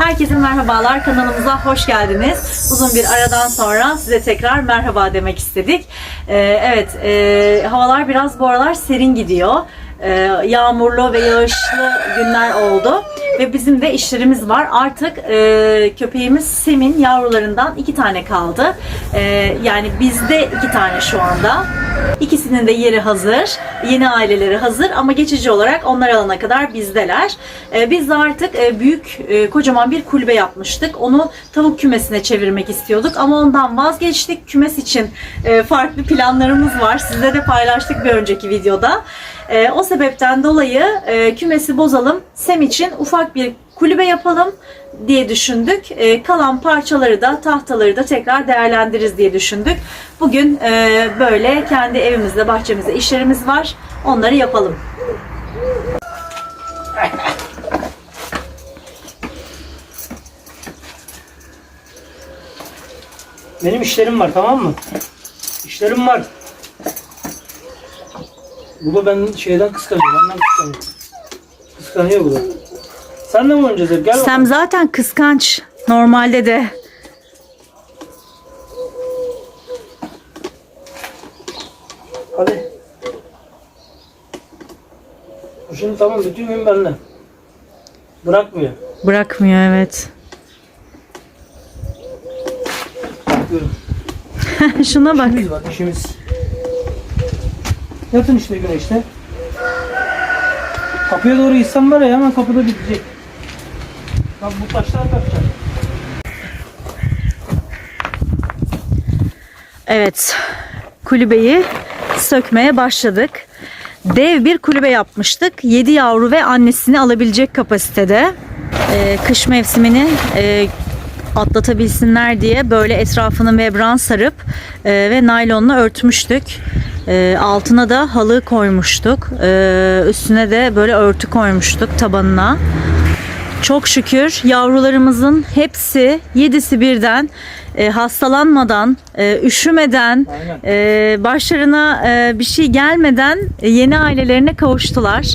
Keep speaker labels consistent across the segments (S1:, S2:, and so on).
S1: Herkese merhabalar. Kanalımıza hoş geldiniz. Uzun bir aradan sonra size tekrar merhaba demek istedik. Ee, evet, e, havalar biraz bu aralar serin gidiyor. Ee, yağmurlu ve yağışlı günler oldu. Ve bizim de işlerimiz var. Artık e, köpeğimiz Sem'in yavrularından iki tane kaldı. Ee, yani bizde iki tane şu anda. İkisinin de yeri hazır. Yeni aileleri hazır ama geçici olarak onlar alana kadar bizdeler. Ee, biz de artık e, büyük e, kocaman bir kulübe yapmıştık. Onu tavuk kümesine çevirmek istiyorduk ama ondan vazgeçtik. Kümes için e, farklı planlarımız var. Sizle de paylaştık bir önceki videoda. E, o sebepten dolayı e, kümesi bozalım. Sem için ufak bir kulübe yapalım diye düşündük. E, kalan parçaları da tahtaları da tekrar değerlendiririz diye düşündük. Bugün e, böyle kendi evimizde bahçemizde işlerimiz var. Onları yapalım.
S2: Benim işlerim var tamam mı? İşlerim var. Bu da ben şeyden kıskanıyor. Benden kıskanıyor. Kıskanıyor bu da. Sen de mi oynayacağız hep? Gel
S1: Sem
S2: bakalım.
S1: zaten kıskanç normalde de.
S2: Hadi. Şimdi tamam bütün gün bende. Bırakmıyor.
S1: Bırakmıyor evet. Şuna bak.
S2: İşimiz var işimiz. Yatın işte güneşte. Kapıya doğru gitsem var ya hemen kapıda bitecek. Bak bu taşlar kaçacak.
S1: Evet, kulübeyi sökmeye başladık. Dev bir kulübe yapmıştık. 7 yavru ve annesini alabilecek kapasitede. Ee, kış mevsimini e, atlatabilsinler diye böyle etrafını membran sarıp e, ve naylonla örtmüştük. E, altına da halı koymuştuk. E, üstüne de böyle örtü koymuştuk tabanına. Çok şükür yavrularımızın hepsi yedisi birden e, hastalanmadan, e, üşümeden, e, başlarına e, bir şey gelmeden yeni ailelerine kavuştular.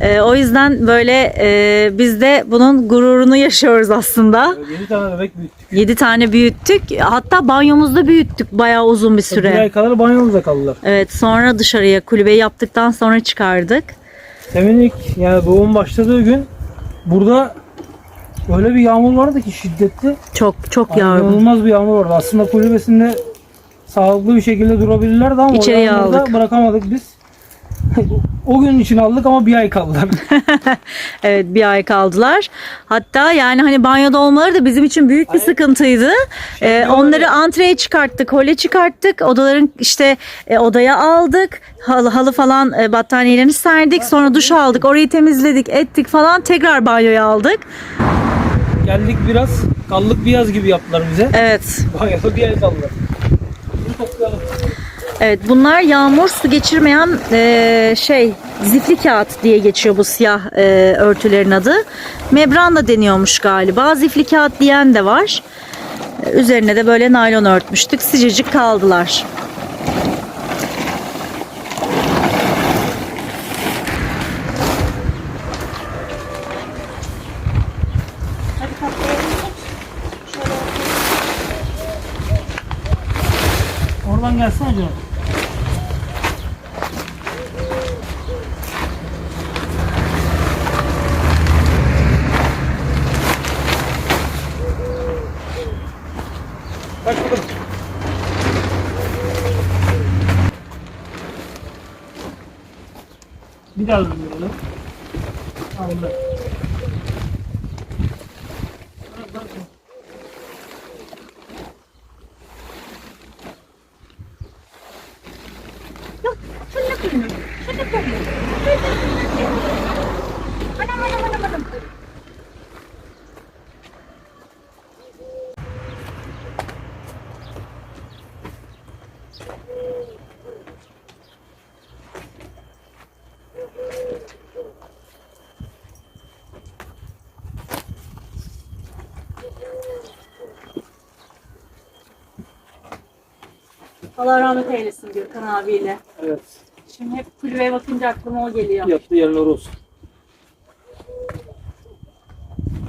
S1: E, o yüzden böyle e, biz de bunun gururunu yaşıyoruz aslında.
S2: 7 tane bebek büyüttük.
S1: 7 tane büyüttük. Hatta banyomuzda büyüttük bayağı uzun bir
S2: Bir ay
S1: süre.
S2: kadar banyomuzda kaldılar.
S1: Evet sonra dışarıya kulübeyi yaptıktan sonra çıkardık.
S2: Demin ilk yani doğum başladığı gün burada öyle bir yağmur vardı ki şiddetli.
S1: Çok çok
S2: Yani
S1: yavru.
S2: İnanılmaz bir yağmur vardı. Aslında kulübesinde sağlıklı bir şekilde durabilirlerdi ama
S1: İçeriye
S2: o yağmurda
S1: aldık.
S2: bırakamadık biz. O gün için aldık ama bir ay kaldılar.
S1: Evet bir ay kaldılar. Hatta yani hani banyoda olmaları da bizim için büyük bir sıkıntıydı. Ee, onları antreye çıkarttık, hole çıkarttık. Odaların işte e, odaya aldık. Halı, halı falan e, battaniyelerini serdik. Sonra duş aldık. Orayı temizledik, ettik falan. Tekrar banyoya aldık.
S2: Geldik biraz kallık bir yaz gibi yaptılar bize.
S1: Evet.
S2: Banyoda bir ay kaldılar. Bunu toplayalım.
S1: Evet bunlar yağmur su geçirmeyen e, şey zifli kağıt diye geçiyor bu siyah e, örtülerin adı. Membran da deniyormuş galiba. Zifli kağıt diyen de var. E, Üzerine de böyle naylon örtmüştük. Sıcacık kaldılar.
S2: Oradan gelsene canım. Kaç bakalım. Bir daha dönüyorum. Aldı.
S1: Allah rahmet eylesin Gürkan abiyle.
S2: Evet.
S1: Şimdi hep kulübeye bakınca aklıma o geliyor.
S2: Yaptığı yerler olsun.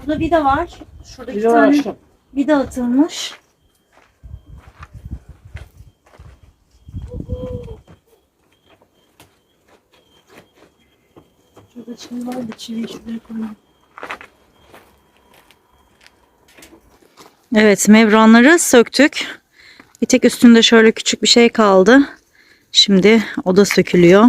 S1: Burada vida var. Şurada
S2: Bir
S1: iki
S2: de var
S1: tane
S2: aşağı.
S1: vida atılmış. Şurada çivi var da şuraya koyayım. Evet membranları söktük. Bir tek üstünde şöyle küçük bir şey kaldı. Şimdi o da sökülüyor.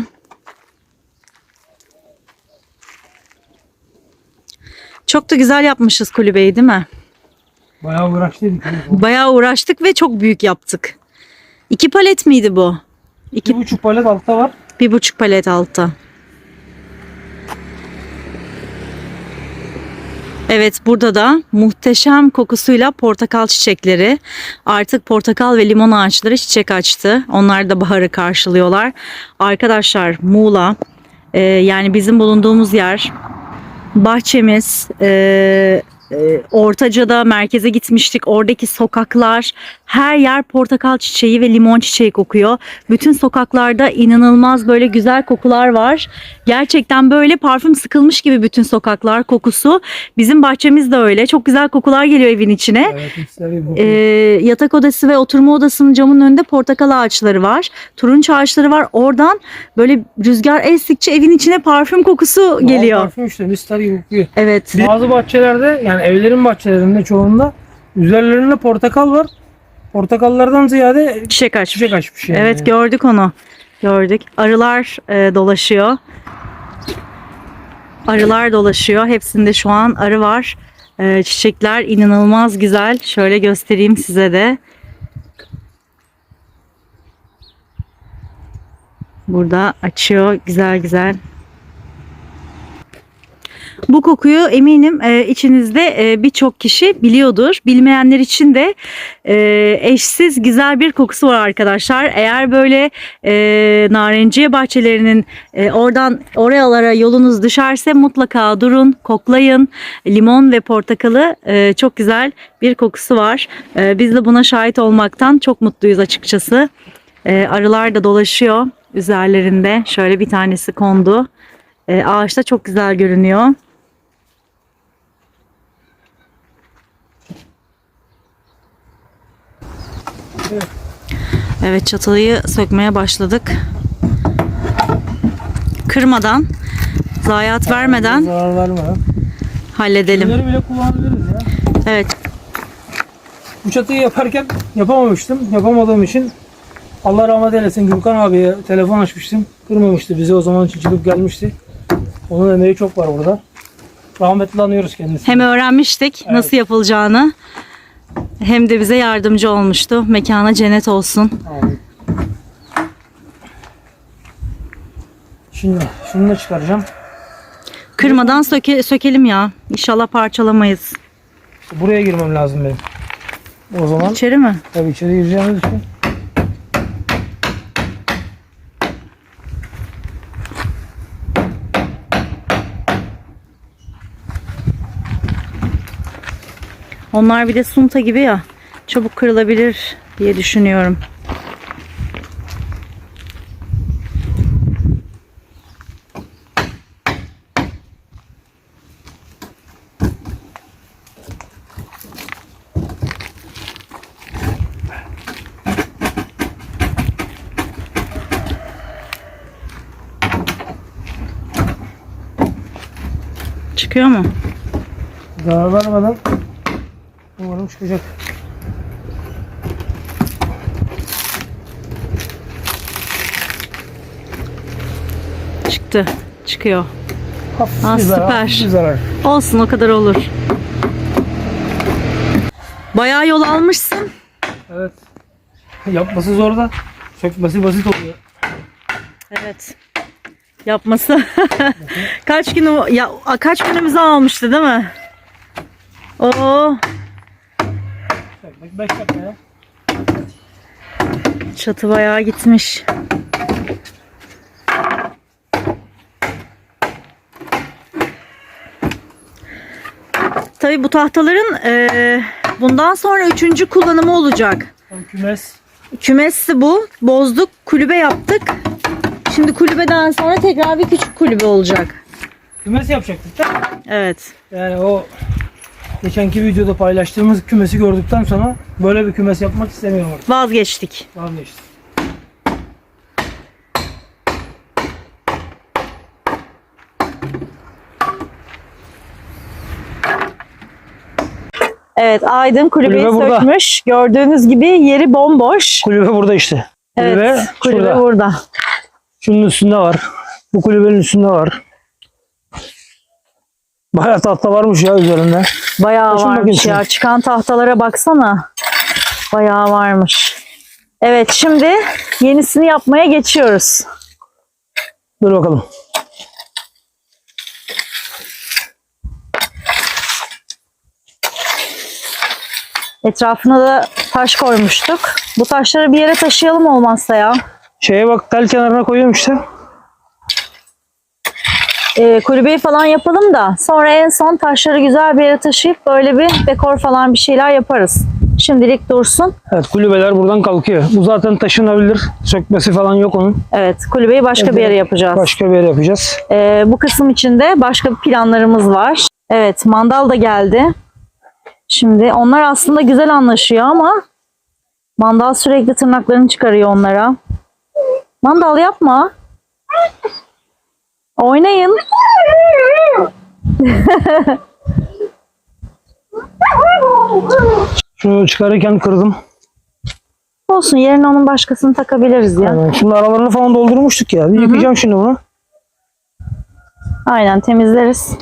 S1: Çok da güzel yapmışız kulübeyi değil mi?
S2: Bayağı uğraştıydık.
S1: Bayağı uğraştık ve çok büyük yaptık. İki palet miydi bu?
S2: İki buçuk palet altta var.
S1: Bir buçuk palet altta. Evet burada da muhteşem kokusuyla portakal çiçekleri. Artık portakal ve limon ağaçları çiçek açtı. Onlar da baharı karşılıyorlar. Arkadaşlar Muğla e, yani bizim bulunduğumuz yer bahçemiz e, e, Ortaca'da merkeze gitmiştik. Oradaki sokaklar her yer portakal çiçeği ve limon çiçeği kokuyor. Bütün sokaklarda inanılmaz böyle güzel kokular var. Gerçekten böyle parfüm sıkılmış gibi bütün sokaklar kokusu. Bizim bahçemiz de öyle. Çok güzel kokular geliyor evin içine.
S2: Evet.
S1: Ee, yatak odası ve oturma odasının camının önünde portakal ağaçları var. Turunç ağaçları var. Oradan böyle rüzgar estikçe evin içine parfüm kokusu
S2: Doğal
S1: geliyor.
S2: Parfüm işte mister gibi kokuyor.
S1: Evet.
S2: Bazı bahçelerde yani evlerin bahçelerinde çoğunda üzerlerinde portakal var. Portakallardan ziyade
S1: Çiçek açmış.
S2: çiçek açmış yani.
S1: Evet gördük onu. Gördük. Arılar e, dolaşıyor. Arılar dolaşıyor. Hepsinde şu an arı var. E, çiçekler inanılmaz güzel. Şöyle göstereyim size de. Burada açıyor güzel güzel. Bu kokuyu eminim e, içinizde e, birçok kişi biliyordur. Bilmeyenler için de e, eşsiz güzel bir kokusu var arkadaşlar. Eğer böyle e, narenciye bahçelerinin e, oradan oralara yolunuz düşerse mutlaka durun, koklayın. Limon ve portakalı e, çok güzel bir kokusu var. E, biz de buna şahit olmaktan çok mutluyuz açıkçası. E, arılar da dolaşıyor üzerlerinde. Şöyle bir tanesi kondu. E, ağaçta çok güzel görünüyor. Evet çatıyı sökmeye başladık. Kırmadan, zayiat vermeden
S2: Zarar vermeden.
S1: halledelim.
S2: Bunları bile kullanabiliriz ya.
S1: Evet,
S2: Bu çatıyı yaparken yapamamıştım. Yapamadığım için Allah rahmet eylesin Gürkan abiye telefon açmıştım. Kırmamıştı bizi o zaman için çıkıp gelmişti. Onun emeği çok var burada. Rahmetli anıyoruz kendisini.
S1: hem öğrenmiştik
S2: Evet.
S1: nasıl yapılacağını hem de bize yardımcı olmuştu. Mekana cennet olsun.
S2: Abi. Şimdi şunu da çıkaracağım.
S1: Kırmadan söke, sökelim ya. İnşallah parçalamayız.
S2: Buraya girmem lazım benim. O zaman
S1: İçeri mi?
S2: tabii içeri gireceğimiz için.
S1: Onlar bir de sunta gibi ya. Çabuk kırılabilir diye düşünüyorum. Çıkıyor mu?
S2: Zarar vermeden umarım çıkacak.
S1: Çıktı. Çıkıyor.
S2: Hafif
S1: Aa,
S2: bir zarar,
S1: süper.
S2: hafif bir zarar.
S1: Olsun o kadar olur. Bayağı yol almışsın.
S2: Evet. Yapması zor da sökmesi basit oluyor.
S1: Evet. Yapması. kaç günü ya kaç günümüzü almıştı değil mi? Oo,
S2: Sökmek 5 dakika ya.
S1: çatı bayağı gitmiş. Tabii bu tahtaların eee, bundan sonra üçüncü kullanımı olacak.
S2: Kümes.
S1: Kümesi bu. Bozduk, kulübe yaptık. Şimdi kulübeden sonra tekrar bir küçük kulübe olacak.
S2: Kümes yapacaktık da.
S1: Evet.
S2: Yani o geçenki videoda paylaştığımız kümesi gördükten sonra böyle bir kümes yapmak istemiyorum artık.
S1: Vazgeçtik.
S2: Vazgeçtim.
S1: Evet Aydın kulübeyi
S2: Kulübe burada.
S1: sökmüş. Gördüğünüz gibi yeri bomboş.
S2: Kulübe burada işte. Kulübe
S1: Evet kulübe
S2: şurada.
S1: burada.
S2: Şunun üstünde var. Bu kulübenin üstünde var. Bayağı tahta varmış ya üzerinde.
S1: Bayağı
S2: Taşın
S1: varmış ya. Çıkan tahtalara baksana. Bayağı varmış. Evet şimdi yenisini yapmaya geçiyoruz.
S2: Dur bakalım.
S1: Etrafına da taş koymuştuk. Bu taşları bir yere taşıyalım olmazsa ya.
S2: Şeye bak tel kenarına koyuyorum işte.
S1: Ee, kulübeyi falan yapalım da sonra en son taşları güzel bir yere taşıyıp böyle bir dekor falan bir şeyler yaparız. Şimdilik dursun.
S2: Evet kulübeler buradan kalkıyor. Bu zaten taşınabilir. Sökmesi falan yok onun.
S1: Evet kulübeyi başka bir yere yapacağız.
S2: Başka bir yere yapacağız.
S1: Ee, bu kısım içinde başka planlarımız var. Evet mandal da geldi. Şimdi onlar aslında güzel anlaşıyor ama mandal sürekli tırnaklarını çıkarıyor onlara. Mandal yapma. Oynayın.
S2: Şunu çıkarırken kırdım.
S1: Olsun yerine onun başkasını takabiliriz ya.
S2: Yani şimdi aralarını falan doldurmuştuk ya. Bir yıkayacağım şimdi bunu.
S1: Aynen temizleriz.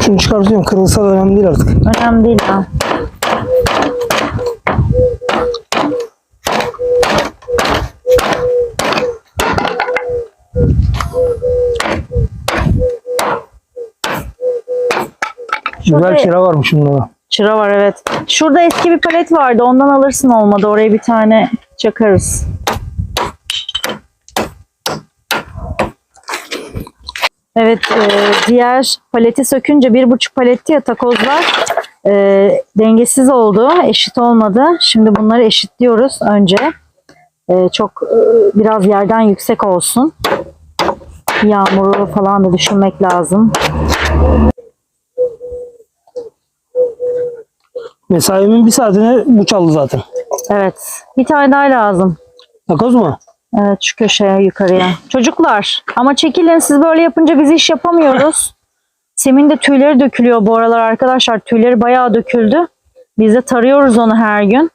S2: Şunu çıkartıyorum. Kırılsa da önemli değil artık.
S1: Önemli değil ya.
S2: Güzel kira varmış bunda.
S1: Çıra var evet. Şurada eski bir palet vardı. Ondan alırsın olmadı. Oraya bir tane çakarız. Evet e, diğer paleti sökünce bir buçuk paletti ya takozlar e, dengesiz oldu. Eşit olmadı. Şimdi bunları eşitliyoruz önce. E, çok e, biraz yerden yüksek olsun. Yağmuru falan da düşünmek lazım.
S2: Mesaimin bir saatini bu çaldı zaten.
S1: Evet. Bir tane daha lazım.
S2: Takoz mu?
S1: Evet şu köşeye yukarıya. Çocuklar ama çekilin siz böyle yapınca biz iş yapamıyoruz. Sem'in de tüyleri dökülüyor bu aralar arkadaşlar. Tüyleri bayağı döküldü. Biz de tarıyoruz onu her gün.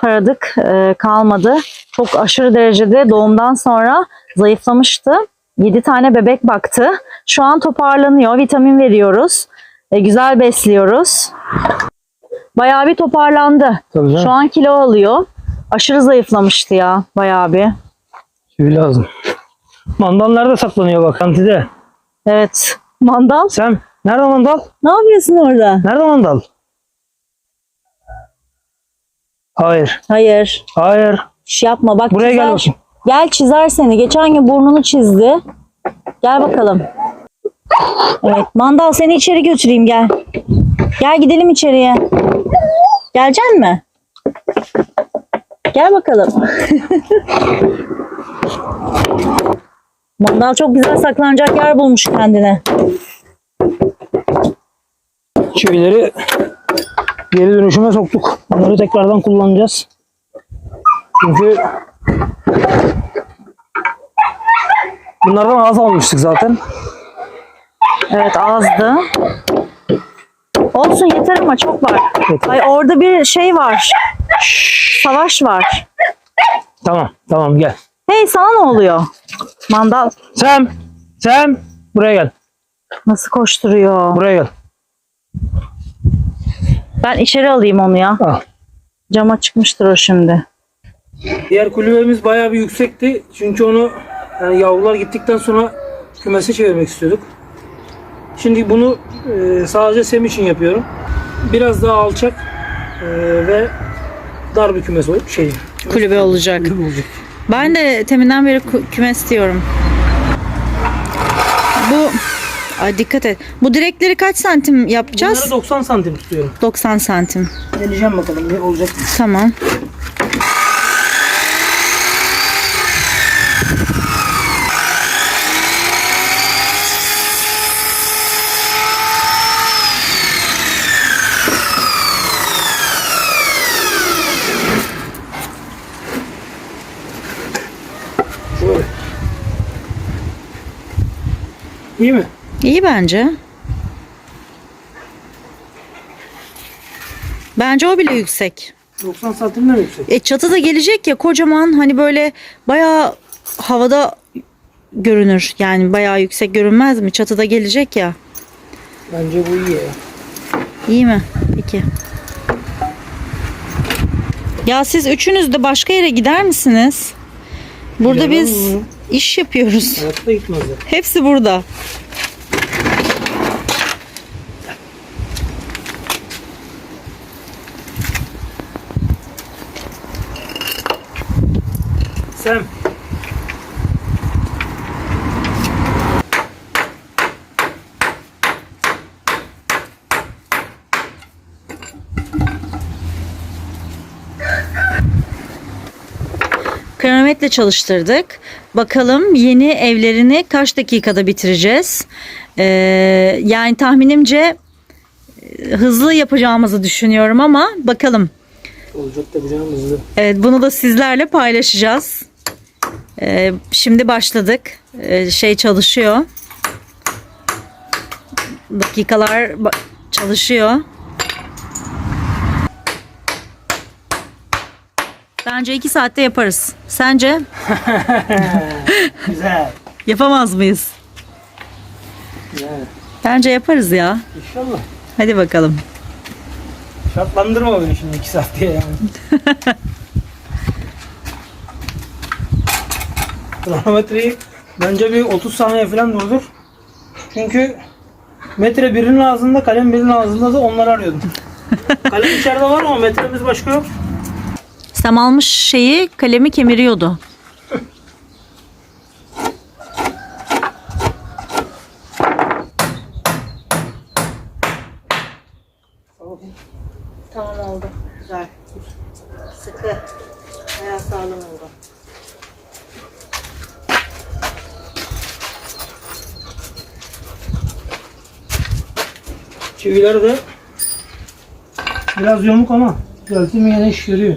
S1: Taradık e, kalmadı. Çok aşırı derecede doğumdan sonra zayıflamıştı. 7 tane bebek baktı. Şu an toparlanıyor. Vitamin veriyoruz. E, güzel besliyoruz. Bayağı bir toparlandı. Şu an kilo alıyor. Aşırı zayıflamıştı ya bayağı bir.
S2: Tüy lazım. Mandal nerede saklanıyor bak kantide.
S1: Evet. Mandal.
S2: Sen nerede mandal?
S1: Ne yapıyorsun orada?
S2: Nerede mandal? Hayır.
S1: Hayır.
S2: Hayır.
S1: Şş yapma bak
S2: Buraya
S1: çizer.
S2: gel bakayım.
S1: Gel çizer seni. Geçen gün burnunu çizdi. Gel bakalım. Evet. Mandal seni içeri götüreyim gel. Gel gidelim içeriye. Gelecek mi? Gel bakalım. Mandal çok güzel saklanacak yer bulmuş kendine.
S2: Çivileri geri dönüşüme soktuk. Bunları tekrardan kullanacağız. Çünkü bunlardan az almıştık zaten.
S1: Evet azdı. Olsun yeter ama çok var.
S2: Yeter.
S1: Ay orada bir şey var. Savaş var.
S2: Tamam, tamam gel.
S1: Hey sana ne oluyor? Mandal
S2: Sem, Sem buraya gel.
S1: nasıl koşturuyor?
S2: Buraya gel.
S1: Ben içeri alayım onu ya.
S2: Al.
S1: Cama çıkmıştır o şimdi.
S2: Diğer kulübemiz bayağı bir yüksekti. Çünkü onu yani yavrular gittikten sonra kümese çevirmek istiyorduk. Şimdi bunu e, sadece Sem için yapıyorum. Biraz daha alçak e, ve dar bir kümes ol- şey. kümes-
S1: Kulübe olacak.
S2: kulübe olacak.
S1: Ben de teminden beri kümes diyorum. Bu Ay dikkat et. Bu direkleri kaç santim yapacağız?
S2: Bunları 90 santim tutuyorum.
S1: 90 santim.
S2: Deneyeceğim bakalım ne olacak.
S1: Tamam.
S2: İyi mi?
S1: İyi bence. Bence o bile yüksek.
S2: 90 santimden yüksek?
S1: E çatı da gelecek ya kocaman hani böyle bayağı havada görünür. Yani bayağı yüksek görünmez mi? Çatıda gelecek ya.
S2: Bence bu iyi ya.
S1: İyi mi? Peki. Ya siz üçünüz de başka yere gider misiniz? Burada
S2: Gidemem
S1: biz
S2: mi?
S1: İş yapıyoruz.
S2: Hayatta gitmezler.
S1: Hepsi burada.
S2: Sen.
S1: Kronometre çalıştırdık. Bakalım yeni evlerini kaç dakikada bitireceğiz. Ee, yani tahminimce e, hızlı yapacağımızı düşünüyorum ama bakalım.
S2: Olacak tabii canım hızlı.
S1: Evet bunu da sizlerle paylaşacağız. Ee, şimdi başladık. Ee, şey çalışıyor. Dakikalar çalışıyor. Bence iki saatte yaparız. Sence?
S2: Güzel.
S1: Yapamaz mıyız?
S2: Güzel.
S1: Bence yaparız ya.
S2: İnşallah.
S1: Hadi bakalım.
S2: Şartlandırma beni şimdi 2 saat diye yani. Kronometreyi bence bir 30 saniye falan durdur. Çünkü metre birinin ağzında, kalem birinin ağzında da onları arıyordum. kalem içeride var ama metremiz başka yok.
S1: Sam almış şeyi kalemi kemiriyordu. Tamam oldu. Güzel. Sıkı. Bayağı sağlam oldu.
S2: Çiviler de biraz yamuk ama düzeltti mi yine iş görüyor.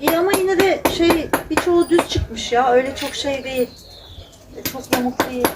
S1: İyi ama yine de şey birçoğu düz çıkmış ya. Öyle çok şey değil. Çok yamuk değil.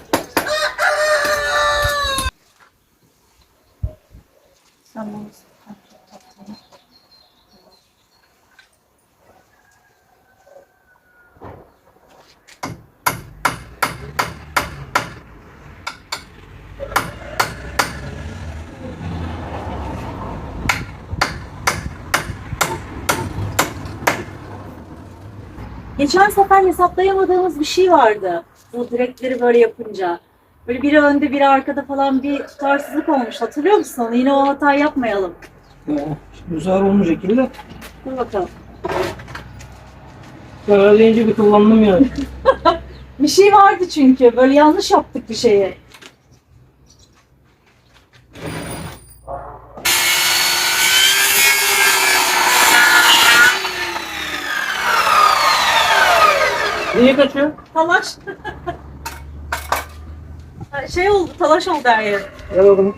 S1: Geçen sefer hesaplayamadığımız bir şey vardı. Bu direkleri böyle yapınca. Böyle biri önde biri arkada falan bir tutarsızlık olmuş. Hatırlıyor musun? Yine o hatayı yapmayalım.
S2: Sefer olmayacak gibi de.
S1: Dur bakalım.
S2: Deyince bir kullandım yani.
S1: Bir şey vardı çünkü. Böyle yanlış yaptık bir şeyi.
S2: Niye kaçıyor?
S1: Talaş. şey oldu, talaş oldu her yer.
S2: Gel bakalım.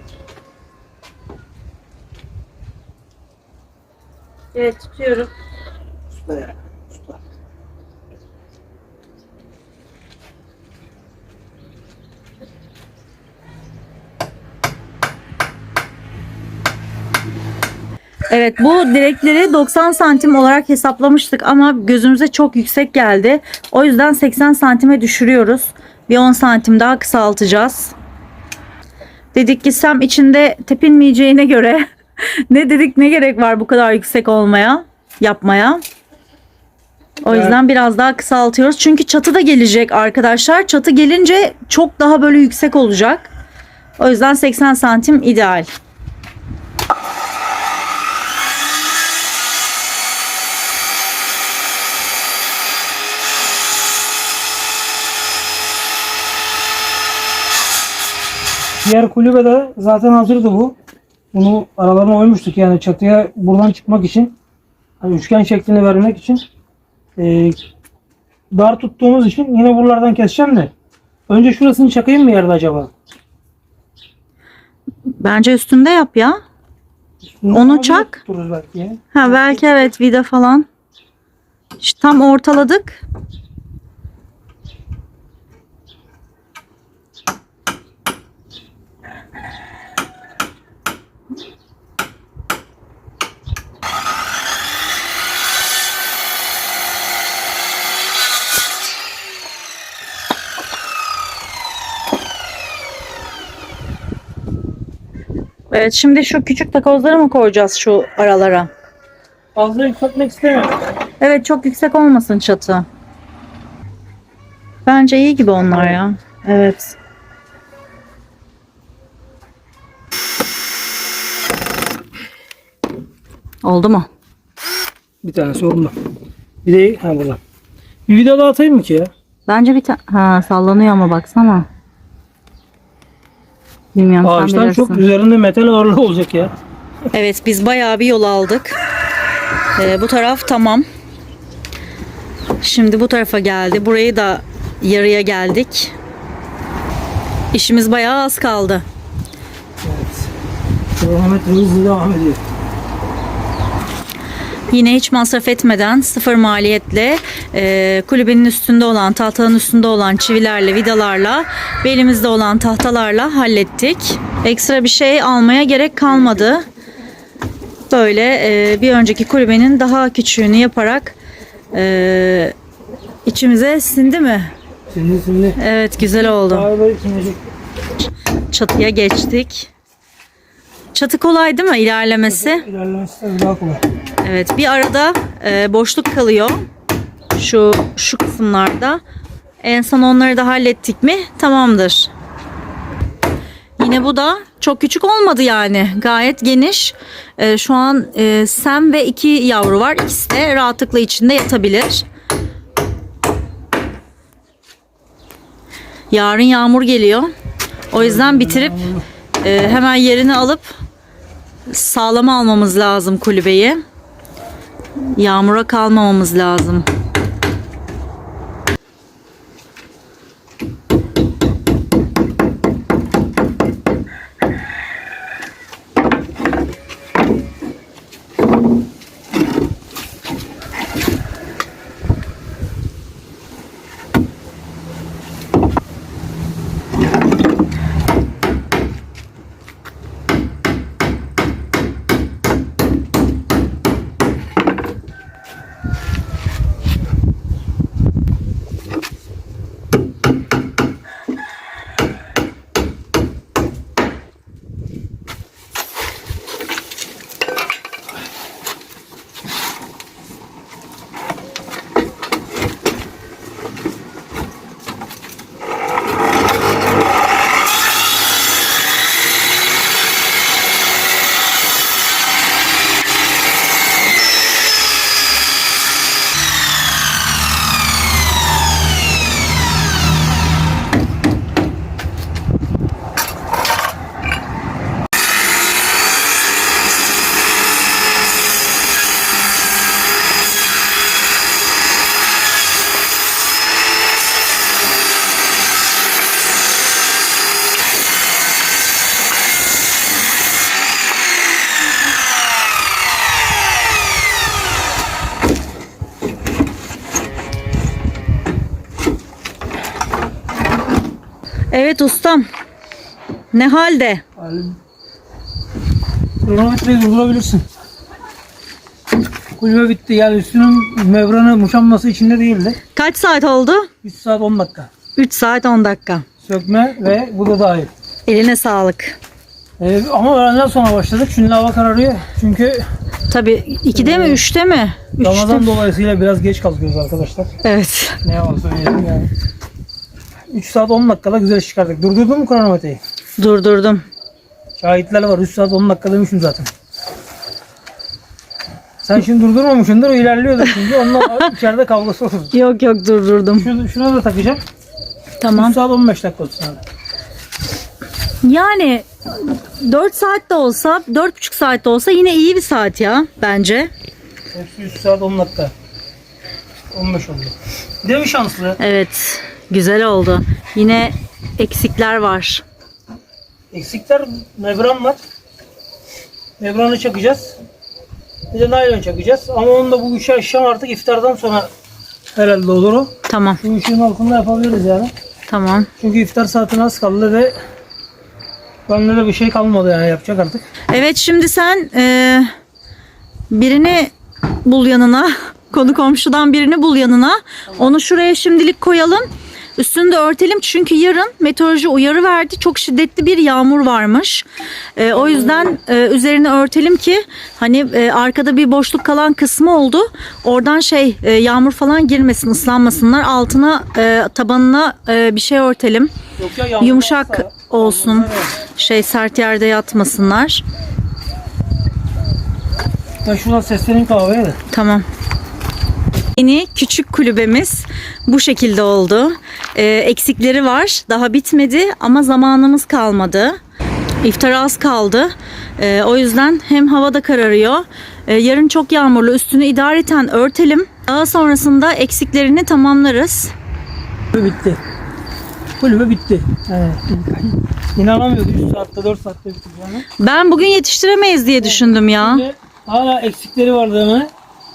S1: Evet, tutuyorum.
S2: Usta ya. Usta.
S1: Evet bu direkleri 90 santim olarak hesaplamıştık ama gözümüze çok yüksek geldi. O yüzden 80 santime düşürüyoruz. Bir 10 santim daha kısaltacağız. Dedik ki Sam içinde tepinmeyeceğine göre ne dedik ne gerek var bu kadar yüksek olmaya yapmaya. O yüzden biraz daha kısaltıyoruz. Çünkü çatı da gelecek arkadaşlar. Çatı gelince çok daha böyle yüksek olacak. O yüzden 80 santim ideal.
S2: Diğer kulübede zaten hazırdı bu. Bunu aralarına oymuştuk yani çatıya buradan çıkmak için hani üçgen şeklini vermek için Ee, dar tuttuğumuz için yine buralardan keseceğim de önce şurasını çakayım mı yerde acaba?
S1: Bence üstünde yap ya.
S2: Üstünde
S1: Onu çak.
S2: Belki.
S1: Ha belki evet vida falan. İşte tam ortaladık. Evet şimdi şu küçük takozları mı koyacağız şu aralara?
S2: Fazla yükseltmek istemiyorum.
S1: Evet çok yüksek olmasın çatı. Bence iyi gibi onlar ya. Evet. Oldu mu?
S2: Bir tanesi orada. Bir de ha burada. Bir video daha atayım mı ki ya?
S1: Bence bir tane... Ha sallanıyor ama baksana. Bilmiyorum sen
S2: Ağaçtan
S1: bilirsin.
S2: çok üzerinde metal ağırlığı olacak ya.
S1: Evet biz bayağı bir yol aldık. Ee, bu taraf tamam. Şimdi bu tarafa geldi. Burayı da yarıya geldik. İşimiz bayağı az kaldı.
S2: Evet. Kronometre hızlı devam ediyor.
S1: Yine hiç masraf etmeden sıfır maliyetle e, kulübenin üstünde olan tahtanın üstünde olan çivilerle vidalarla ve elimizde olan tahtalarla hallettik. Ekstra bir şey almaya gerek kalmadı. Böyle e, bir önceki kulübenin daha küçüğünü yaparak e, içimize sindi mi?
S2: Şimdi şimdi
S1: Evet güzel oldu. Çatıya geçtik. Çatı kolay değil mi ilerlemesi?
S2: İlerlemesi daha kolay.
S1: Evet bir arada e, boşluk kalıyor. Şu şu kısımlarda. En son onları da hallettik mi tamamdır. Yine bu da çok küçük olmadı yani. Gayet geniş. E, şu an e, Sem ve iki yavru var. İkisi de rahatlıkla içinde yatabilir. Yarın yağmur geliyor. O yüzden bitirip e, hemen yerini alıp sağlama almamız lazım kulübeyi. Yağmura kalmamamız lazım. Evet ustam. Ne halde?
S2: Halim. Kronometreyi durdurabilirsin. Kulübe bitti. Yani üstünün mevranı muşanması içinde değildi.
S1: Kaç saat oldu?
S2: 3 saat 10 dakika.
S1: 3 saat 10 dakika.
S2: Sökme ve bu da dahil.
S1: Eline sağlık.
S2: Ee, ama öğleden sonra başladık. Şimdi hava kararıyor. Çünkü
S1: Tabii 2'de mi 3'te mi? 3'te.
S2: Ramazan dolayısıyla biraz geç kalkıyoruz arkadaşlar.
S1: Evet.
S2: Ne yalan söyleyelim yani. 3 saat 10 dakikada güzel iş çıkardık. Durdurdun mu kronometreyi?
S1: Durdurdum.
S2: Şahitler var. 3 saat 10 dakika demişim zaten. Sen şimdi durdurmamışsındır. O ilerliyordur çünkü. Onunla içeride kavgası olur.
S1: Yok yok durdurdum.
S2: Şunu, şuna da takacağım. 3
S1: Tamam.
S2: saat 15 dakika olsun abi.
S1: Yani 4 saat de olsa, 4,5 saat de olsa yine iyi bir saat ya bence.
S2: Hepsi 3 saat 10 dakika. 15 oldu. Değil mi şanslı?
S1: Evet. Güzel oldu. Yine eksikler var.
S2: Eksikler membran var. Membranı çakacağız. Bir de naylon çakacağız. Ama onu da bu işe akşam artık iftardan sonra herhalde olur o.
S1: Tamam.
S2: Şu ışığın altında yapabiliriz yani.
S1: Tamam.
S2: Çünkü iftar saatine az kaldı ve bende de bir şey kalmadı yani yapacak artık.
S1: Evet şimdi sen e, birini bul yanına. Konu komşudan birini bul yanına. Onu şuraya şimdilik koyalım. Üstünü de örtelim çünkü yarın meteoroloji uyarı verdi. Çok şiddetli bir yağmur varmış. Ee, o yüzden e, üzerini örtelim ki hani e, arkada bir boşluk kalan kısmı oldu. Oradan şey e, yağmur falan girmesin, ıslanmasınlar. Altına e, tabanına e, bir şey örtelim.
S2: Yok ya yağmur
S1: Yumuşak
S2: varsa-
S1: olsun. Şey sert yerde yatmasınlar.
S2: Ben şuradan sesleneyim kahveye de.
S1: Tamam. Yeni küçük kulübemiz bu şekilde oldu. Ee, eksikleri var. Daha bitmedi ama zamanımız kalmadı. İftara az kaldı. Ee, o yüzden hem havada kararıyor. Ee, yarın çok yağmurlu. Üstünü idareten örtelim. Daha sonrasında eksiklerini tamamlarız.
S2: Bitti. Kulübe bitti. Yani, inanamıyordum 3 saatte 4 saatte bitireceğini.
S1: Ben bugün yetiştiremeyiz diye düşündüm ya.
S2: Şimdi hala eksikleri vardığını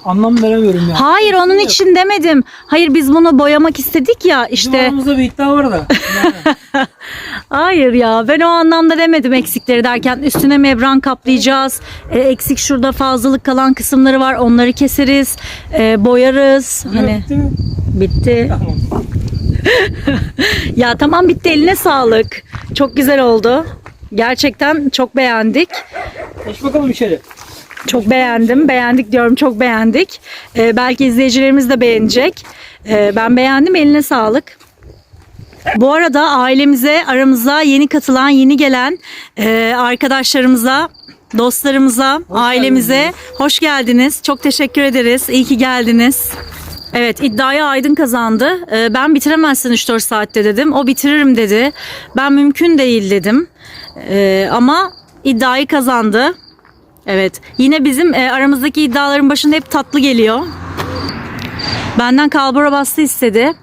S2: anlam veremiyorum ya.
S1: Hayır onun için demedim. Hayır biz bunu boyamak istedik ya
S2: Bizim
S1: işte.
S2: aramızda bir iddia var da. Yani,
S1: Hayır ya ben o anlamda demedim eksikleri derken üstüne membran kaplayacağız. E, eksik şurada fazlalık kalan kısımları var onları keseriz. e, boyarız. Hani
S2: bitti mi?
S1: bitti.
S2: Tamam.
S1: Ya tamam bitti eline sağlık. Çok güzel oldu. Gerçekten çok beğendik.
S2: Geç bakalım içeri.
S1: Çok beğendim. Beğendik diyorum çok beğendik. E, belki izleyicilerimiz de beğenecek. E, ben beğendim eline sağlık. Bu arada ailemize, aramıza yeni katılan, yeni gelen e, arkadaşlarımıza, dostlarımıza, ailemize hoş geldiniz. Çok teşekkür ederiz. İyi ki geldiniz. Evet iddiayı Aydın kazandı. E, ben bitiremezsin 3-4 saatte dedim. O bitiririm dedi. Ben mümkün değil dedim. E, ama iddiayı kazandı. Evet. Yine bizim e, aramızdaki iddiaların başında hep tatlı geliyor. Benden kalbura bastı istedi.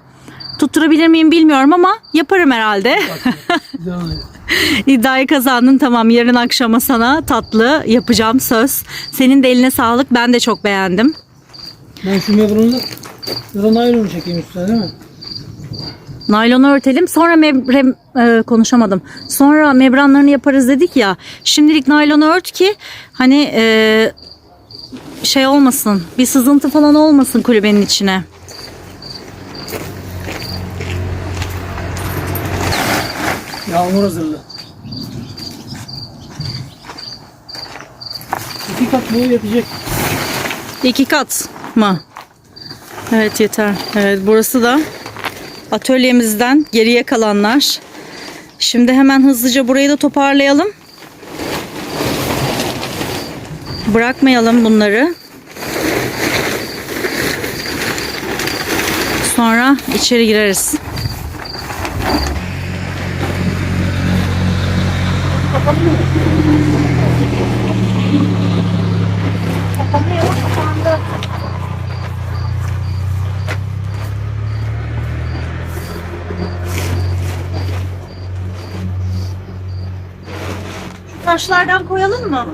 S1: Tutturabilir miyim bilmiyorum ama yaparım herhalde. İddiayı kazandın tamam yarın akşama sana tatlı yapacağım söz. Senin de eline sağlık ben de çok beğendim.
S2: Ben şu mebrunu ya da naylonu çekeyim üstüne değil mi?
S1: Naylonu örtelim sonra mebrem e, konuşamadım. Sonra membranlarını yaparız dedik ya. Şimdilik naylonu ört ki hani e, şey olmasın bir sızıntı falan olmasın kulübenin içine.
S2: Yağmur hazırlı. İki kat boyu yetecek.
S1: İki kat mı? Evet yeter. Evet burası da atölyemizden geriye kalanlar. Şimdi hemen hızlıca burayı da toparlayalım. Bırakmayalım bunları. Sonra içeri gireriz. Taşlardan koyalım mı?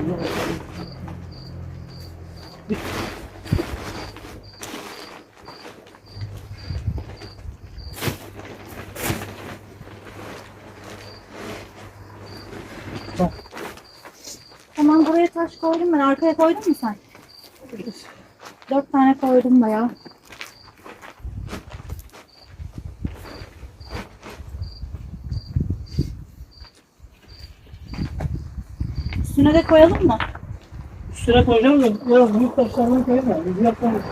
S2: Tamam.
S1: Buraya taş koydum ben. Arkaya koydun mu sen? Dört tane koydum da de koyalım mı?
S2: Üstüne koyacağım da biraz büyük taşlardan koyayım da. Biz yapmadık.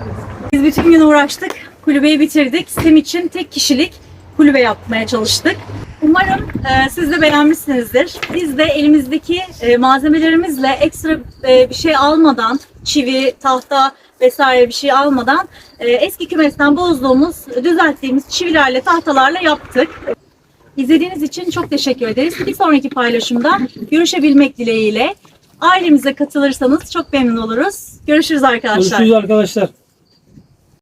S1: Biz bütün gün uğraştık. Kulübeyi bitirdik. Sim için tek kişilik kulübe yapmaya çalıştık. Umarım e, siz de beğenmişsinizdir. Biz de elimizdeki e, malzemelerimizle ekstra e, bir şey almadan, çivi, tahta vesaire bir şey almadan e, eski kümesten bozduğumuz, düzelttiğimiz çivilerle, tahtalarla yaptık. İzlediğiniz için çok teşekkür ederiz. Bir sonraki paylaşımda görüşebilmek dileğiyle ailemize katılırsanız çok memnun oluruz. Görüşürüz arkadaşlar.
S2: Görüşürüz arkadaşlar.